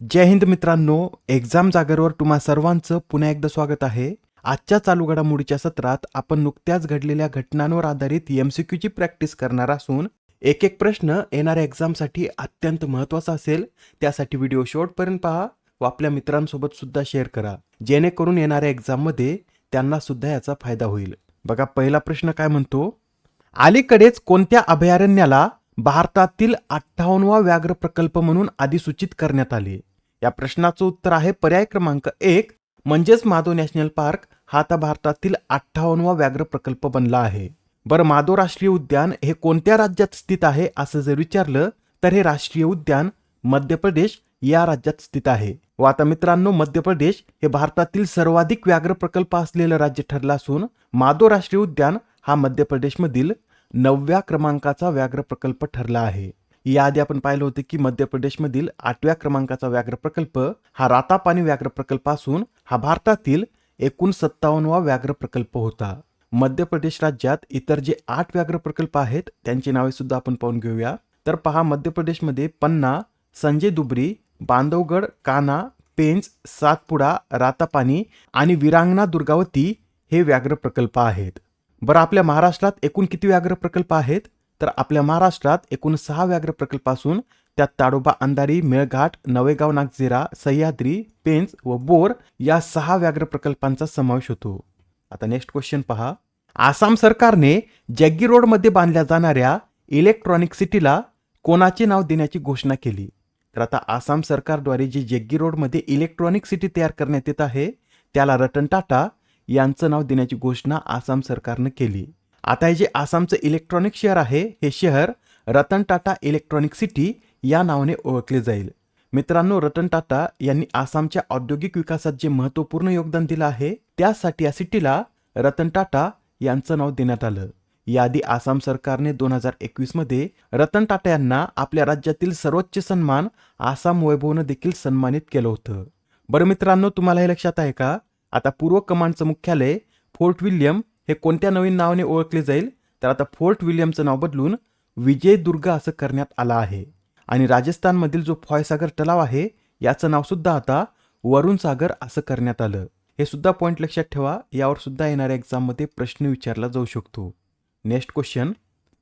जय हिंद मित्रांनो एक्झाम जागरवर तुम्हा सर्वांचं पुन्हा एकदा स्वागत आहे. आजच्या चालू घडामोडीच्या सत्रात आपण नुकत्याच घडलेल्या घटनांवर आधारित एमसीक्यूची प्रॅक्टिस करणार असून एक एक प्रश्न येणाऱ्या एक्झामसाठी अत्यंत महत्त्वाचा असेल. त्यासाठी व्हिडिओ शेवटपर्यंत पहा व आपल्या मित्रांसोबत सुद्धा शेअर करा. जेणेकरून येणाऱ्या एक्झाममध्ये त्यांना सुद्धा याचा फायदा होईल. बघा पहिला प्रश्न काय म्हणतो? अलीकडेच कोणत्या अभयारण्याला भारतातील अठ्ठावन्नवा व्याघ्र प्रकल्प म्हणून अधिसूचित करण्यात आले? या प्रश्नाचं उत्तर आहे पर्याय क्रमांक एक. म्हणजेच माधो नॅशनल पार्क हा आता भारतातील अठ्ठावन्नवा व्याघ्र प्रकल्प बनला आहे. बरं माधव राष्ट्रीय उद्यान हे कोणत्या राज्यात स्थित आहे असं जर विचारलं तर हे राष्ट्रीय उद्यान मध्य प्रदेश या राज्यात स्थित आहे. व आता मित्रांनो मध्य प्रदेश हे भारतातील सर्वाधिक व्याघ्र प्रकल्प असलेलं राज्य ठरलं असून माधव राष्ट्रीय उद्यान हा मध्य प्रदेशमधील नवव्या क्रमांकाचा व्याघ्र प्रकल्प ठरला आहे. याआधी आपण पाहिलं होतं की मध्य प्रदेशमधील आठव्या क्रमांकाचा व्याघ्र प्रकल्प हा रातापानी व्याघ्र प्रकल्प असून हा भारतातील एकूण सत्तावन्नवा व्याघ्र प्रकल्प होता. मध्य प्रदेश राज्यात इतर जे आठ व्याघ्र प्रकल्प आहेत त्यांची नावे सुद्धा आपण पाहून घेऊया. तर पहा मध्य प्रदेशमध्ये पन्ना संजय दुबरी बांधवगड काना पेंच सातपुडा रातापानी आणि विरांगणा दुर्गावती हे व्याघ्र प्रकल्प आहेत. बरं आपल्या महाराष्ट्रात एकूण किती व्याघ्र प्रकल्प आहेत? तर आपल्या महाराष्ट्रात एकूण सहा व्याघ्र प्रकल्प असून त्यात ताडोबा अंधारी मेळघाट नवेगाव नागझिरा सह्याद्री पेंच व बोर या सहा व्याघ्र प्रकल्पांचा समावेश होतो. आता नेक्स्ट क्वेश्चन पहा. आसाम सरकारने जॅग्गी रोडमध्ये बांधल्या जाणाऱ्या इलेक्ट्रॉनिक सिटीला कोणाचे नाव देण्याची घोषणा केली? तर आता आसाम सरकारद्वारे जी जग्गी रोडमध्ये इलेक्ट्रॉनिक सिटी तयार करण्यात येत आहे त्याला रतन टाटा यांचं नाव देण्याची घोषणा आसाम सरकारनं केली. आता हे जे आसामचं इलेक्ट्रॉनिक शहर आहे हे शहर रतन टाटा इलेक्ट्रॉनिक सिटी या नावाने ओळखले जाईल. मित्रांनो रतन टाटा यांनी आसामच्या औद्योगिक विकासात जे महत्त्वपूर्ण योगदान दिलं आहे त्यासाठी या सिटीला रतन टाटा यांचं नाव देण्यात आलं. याआधी आसाम सरकारने दोन हजार एकवीसमध्ये रतन टाटा यांना आपल्या राज्यातील सर्वोच्च सन्मान आसाम वैभवनं देखील सन्मानित केलं होतं. बरं मित्रांनो तुम्हाला हे लक्षात आहे का? आता पूर्व कमांडचं मुख्यालय फोर्ट विल्यम हे कोणत्या नवीन नावाने ओळखले जाईल? तर आता फोर्ट विल्यमचं नाव बदलून विजय दुर्ग असं करण्यात आलं आहे. आणि राजस्थानमधील जो फॉयसागर तलाव आहे याचं नाव सुद्धा आता वरुण सागर असं करण्यात आलं. हे सुद्धा पॉईंट लक्षात ठेवा. यावर सुद्धा येणाऱ्या एक्झाममध्ये प्रश्न विचारला जाऊ शकतो. Next question.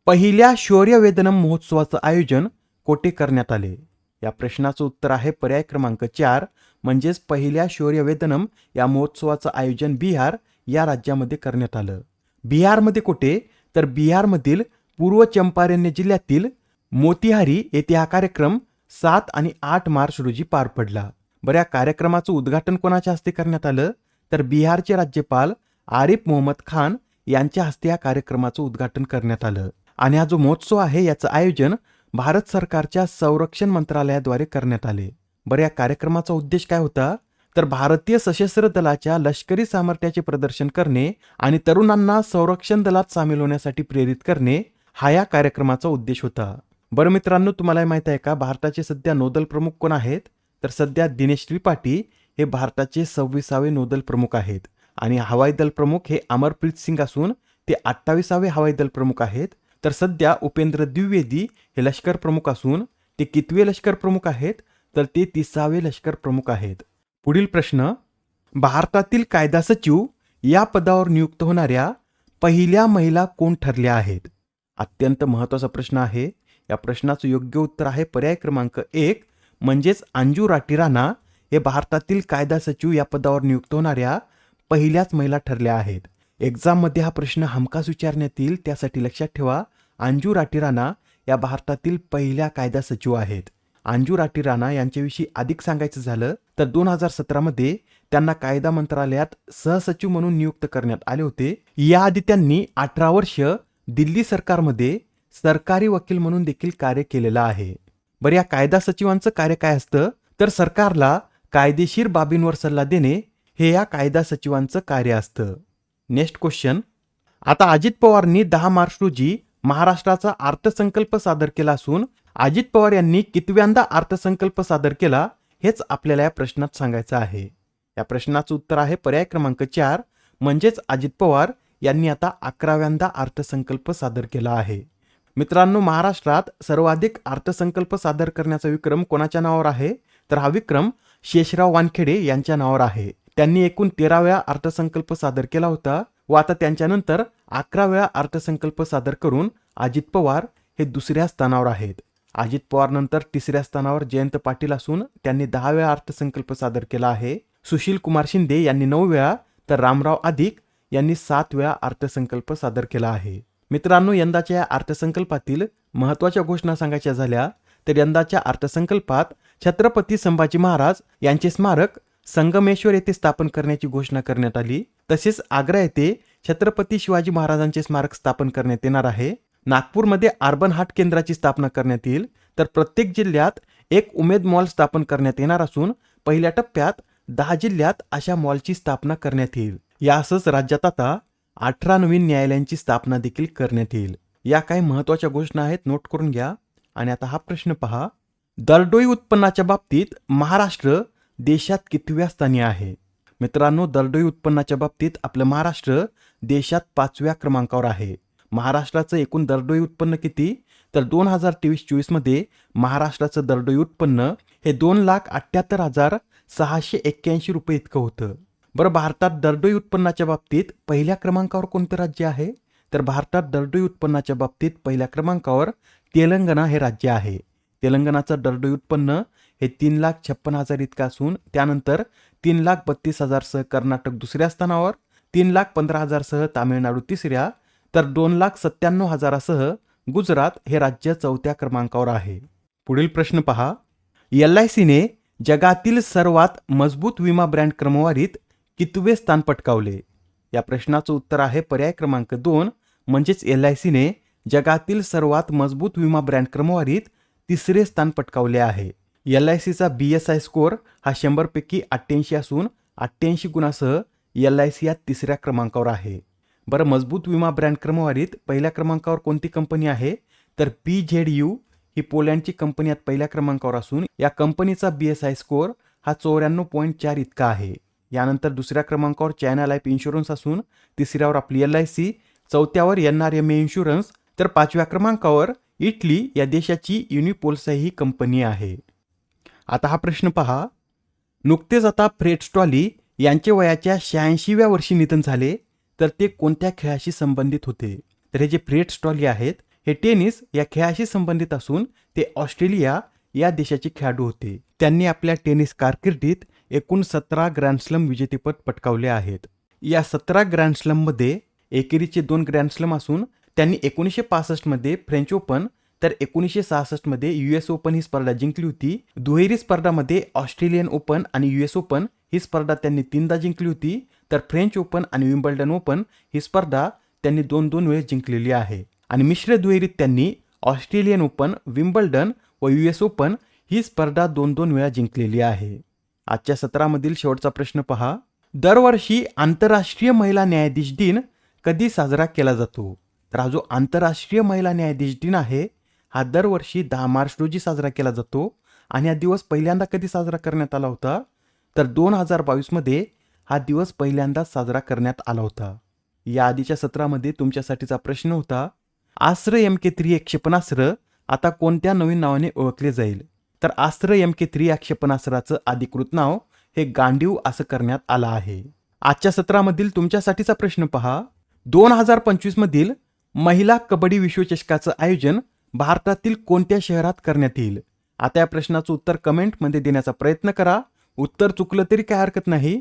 पहिल्या शौर्यवेदनम महोत्सवाचं आयोजन कोठे करण्यात आले? या प्रश्नाचं उत्तर आहे पर्याय क्रमांक चार. म्हणजेच पहिल्या शौर्यवेदनम या महोत्सवाचं आयोजन बिहार या राज्यामध्ये करण्यात आलं. बिहारमध्ये कुठे? तर बिहारमधील पूर्व चंपारण्य जिल्ह्यातील मोतिहारी येथे हा कार्यक्रम सात आणि आठ मार्च रोजी पार पडला. बरं या कार्यक्रमाचं उद्घाटन कोणाच्या हस्ते करण्यात आलं? तर बिहारचे राज्यपाल आरिफ मोहम्मद खान यांच्या हस्ते या कार्यक्रमाचं उद्घाटन करण्यात आलं. आणि हा जो महोत्सव आहे याचं आयोजन भारत सरकारच्या संरक्षण मंत्रालयाद्वारे करण्यात आले. बरं या कार्यक्रमाचा उद्देश काय होता? तर भारतीय सशस्त्र दलाच्या लष्करी सामर्थ्याचे प्रदर्शन करणे आणि तरुणांना संरक्षण दलात सामील होण्यासाठी प्रेरित करणे हा या कार्यक्रमाचा उद्देश होता. बरं मित्रांनो तुम्हाला माहीत माहीत आहे का? भारताचे सध्या नौदल प्रमुख कोण आहेत? तर सध्या दिनेश त्रिपाठी हे भारताचे सव्वीसावे नौदल प्रमुख आहेत आणि हवाई दल प्रमुख हे अमरप्रीत सिंग असून ते अठ्ठावीसावे हवाई दल प्रमुख आहेत. तर सध्या उपेंद्र द्विवेदी हे लष्कर प्रमुख असून ते कितवे लष्कर प्रमुख आहेत? तर ते तिसावे लष्कर प्रमुख आहेत. पुढील प्रश्न भारतातील कायदा सचिव या पदावर नियुक्त होणाऱ्या पहिल्या महिला कोण ठरल्या आहेत? अत्यंत महत्त्वाचा प्रश्न आहे. या प्रश्नाचं योग्य उत्तर आहे पर्याय क्रमांक एक म्हणजेच अंजू राठी राणा हे भारतातील कायदा सचिव या पदावर नियुक्त होणाऱ्या पहिल्याच महिला ठरल्या आहेत. एक्झाममध्ये हा प्रश्न हमखास विचारण्यात येईल त्यासाठी लक्षात ठेवा अंजू राठी राणा या भारतातील पहिल्या कायदा सचिव आहेत. अंजू राठी राणा यांच्याविषयी अधिक सांगायचं झालं तर दोन हजार सतरामध्ये त्यांना कायदा मंत्रालयात सहसचिव म्हणून नियुक्त करण्यात आले होते. याआधी त्यांनी अठरा वर्ष दिल्ली सरकारमध्ये सरकारी वकील म्हणून देखील कार्य केलेलं आहे. बरं या कायदा सचिवांचं कार्य काय असतं? तर सरकारला कायदेशीर बाबींवर सल्ला देणे हे या कायदा सचिवांचं कार्य असतं. Next question. आता अजित पवारनी दहा मार्च रोजी महाराष्ट्राचा अर्थसंकल्प सादर केला असून अजित पवार यांनी कितव्यांदा अर्थसंकल्प सादर केला हेच आपल्याला या प्रश्नात सांगायचं आहे. या प्रश्नाचं उत्तर आहे पर्याय क्रमांक चार म्हणजेच अजित पवार यांनी आता अकराव्यांदा अर्थसंकल्प सादर केला आहे. मित्रांनो महाराष्ट्रात सर्वाधिक अर्थसंकल्प सादर करण्याचा विक्रम कोणाच्या नावावर आहे? तर हा विक्रम शेषराव वानखेडे यांच्या नावावर आहे. त्यांनी एकूण तेरा वेळा अर्थसंकल्प सादर केला होता व आता त्यांच्यानंतर अकरा वेळा अर्थसंकल्प सादर करून अजित पवार हे दुसऱ्या स्थानावर आहेत. अजित पवारनंतर तिसऱ्या स्थानावर जयंत पाटील असून त्यांनी दहा वेळा अर्थसंकल्प सादर केला आहे. सुशील कुमार शिंदे यांनी नऊ वेळा तर रामराव अधिक यांनी सात वेळा अर्थसंकल्प सादर केला आहे. मित्रांनो यंदाच्या या अर्थसंकल्पातील महत्त्वाच्या घोषणा सांगायच्या झाल्या तर यंदाच्या अर्थसंकल्पात छत्रपती संभाजी महाराज यांचे स्मारक संगमेश्वर येथे स्थापन करण्याची घोषणा करण्यात आली. तसेच आग्रा येथे छत्रपती शिवाजी महाराजांचे स्मारक स्थापन करण्यात येणार आहे. नागपूरमध्ये अर्बन हाट केंद्राची स्थापना करण्यात येईल. तर प्रत्येक जिल्ह्यात एक उमेद मॉल स्थापन करण्यात येणार असून पहिल्या टप्प्यात दहा जिल्ह्यात अशा मॉलची स्थापना करण्यात येईल. यासच राज्यात आता अठरा नवीन न्यायालयांची स्थापना देखील करण्यात येईल. या काही महत्त्वाच्या घोषणा आहेत नोट करून घ्या. आणि आता हा प्रश्न पहा. दरडोई उत्पन्नाच्या बाबतीत महाराष्ट्र देशात कितव्या स्थानी आहे? मित्रांनो दरडोई उत्पन्नाच्या बाबतीत आपलं महाराष्ट्र देशात पाचव्या क्रमांकावर आहे. महाराष्ट्राचं एकूण दरडोई उत्पन्न किती? तर दोन हजार तेवीस चोवीसमध्ये महाराष्ट्राचं दरडोई उत्पन्न हे दोन लाख अठ्ठ्याहत्तर हजार सहाशे एक्क्याऐंशी रुपये इतकं होतं. बरं भारतात दरडोई उत्पन्नाच्या बाबतीत पहिल्या क्रमांकावर कोणतं राज्य आहे? तर भारतात दरडोई उत्पन्नाच्या बाबतीत पहिल्या क्रमांकावर तेलंगणा हे राज्य आहे. तेलंगणाचं दरडोई उत्पन्न हे तीन लाख छप्पन हजार इतकं असून त्यानंतर तीन लाख बत्तीस हजारसह कर्नाटक दुसऱ्या स्थानावर तीन लाख पंधरा हजारसह तामिळनाडू तिसऱ्या तर दोन लाख सत्त्याण्णव हजारासह गुजरात हे राज्य चौथ्या क्रमांकावर आहे. पुढील प्रश्न पहा. एल आय सीने जगातील सर्वात मजबूत विमा ब्रँड क्रमवारीत कितवे स्थान पटकावले? या प्रश्नाचं उत्तर आहे पर्याय क्रमांक दोन म्हणजेच एल आय सीने जगातील सर्वात मजबूत विमा ब्रँड क्रमवारीत तिसरे स्थान पटकावले आहे. एल आय सीचा बी एस आय स्कोअर हा शंभरपैकी अठ्ठ्याऐंशी असून अठ्ठ्याऐंशी गुणासह एल आय सी या तिसऱ्या क्रमांकावर आहे. बरं मजबूत विमा ब्रँड क्रमवारीत पहिल्या क्रमांकावर कोणती कंपनी आहे? तर पी झेड यू ही पोलँडची कंपनी यात पहिल्या क्रमांकावर असून या कंपनीचा बी एस आय स्कोअर हा चौऱ्याण्णव पॉईंट चार इतका आहे. यानंतर दुसऱ्या क्रमांकावर चायना लाईफ इन्शुरन्स असून तिसऱ्यावर आपली L I C चौथ्यावर N R M A insurance तर पाचव्या क्रमांकावर इटली या देशाची युनिपोल्सा ही कंपनी आहे. आता हा प्रश्न पहा. नुकतेच आता फ्रेड स्टॉली यांचे वयाच्या शहाऐंशीव्या वर्षी निधन झाले. तर ते कोणत्या खेळाशी संबंधित होते? तर हे जे फ्रेड स्टॉली आहेत हे टेनिस या खेळाशी संबंधित असून ते ऑस्ट्रेलिया या देशाचे खेळाडू होते. त्यांनी आपल्या टेनिस कारकिर्दीत एकूण सतरा ग्रँडस्लम विजेतेपद पटकावले आहेत. या सतरा ग्रँडस्लममध्ये एकेरीचे दोन ग्रँडस्लम असून त्यांनी एकोणीसशे पासष्टमध्ये फ्रेंच ओपन तर एकोणीसशे सहासष्टमध्ये यू एस ओपन ही स्पर्धा जिंकली होती. दुहेरी स्पर्धामध्ये ऑस्ट्रेलियन ओपन आणि यू एस ओपन ही स्पर्धा त्यांनी तीनदा जिंकली होती. तर फ्रेंच ओपन आणि विम्बल्डन ओपन ही स्पर्धा त्यांनी दोन दोन वेळेस जिंकलेली आहे. आणि मिश्र दुहेरीत त्यांनी ऑस्ट्रेलियन ओपन विम्बल्डन व यू एस ओपन ही स्पर्धा दोन दोन वेळा जिंकलेली आहे. आजच्या सत्रामधील शेवटचा प्रश्न पहा. दरवर्षी आंतरराष्ट्रीय महिला न्यायाधीश दिन कधी साजरा केला जातो? तर हा जो आंतरराष्ट्रीय महिला न्यायाधीश दिन आहे हा दरवर्षी दहा मार्च रोजी साजरा केला जातो आणि हा दिवस पहिल्यांदा कधी साजरा करण्यात आला होता? तर दोन हजार बावीसमध्ये हा दिवस पहिल्यांदाच साजरा करण्यात आला होता. या आधीच्या सत्रामध्ये तुमच्यासाठीचा प्रश्न होता आस्त्र एम के थ्री हे क्षेपणास्त्र आता कोणत्या नवीन नावाने ओळखले जाईल? तर आस्त्र एम के थ्री या क्षेपणास्त्राचं अधिकृत नाव हे गांडीव असं करण्यात आलं आहे. आजच्या सत्रामधील तुमच्यासाठीचा प्रश्न पहा. दोन हजार पंचवीस मधील महिला कबड्डी विश्वचषकाचं आयोजन भारतातील कोणत्या शहरात करण्यात येईल? आता या प्रश्नाचं उत्तर कमेंटमध्ये देण्याचा प्रयत्न करा. उत्तर चुकलं तरी काय हरकत नाही.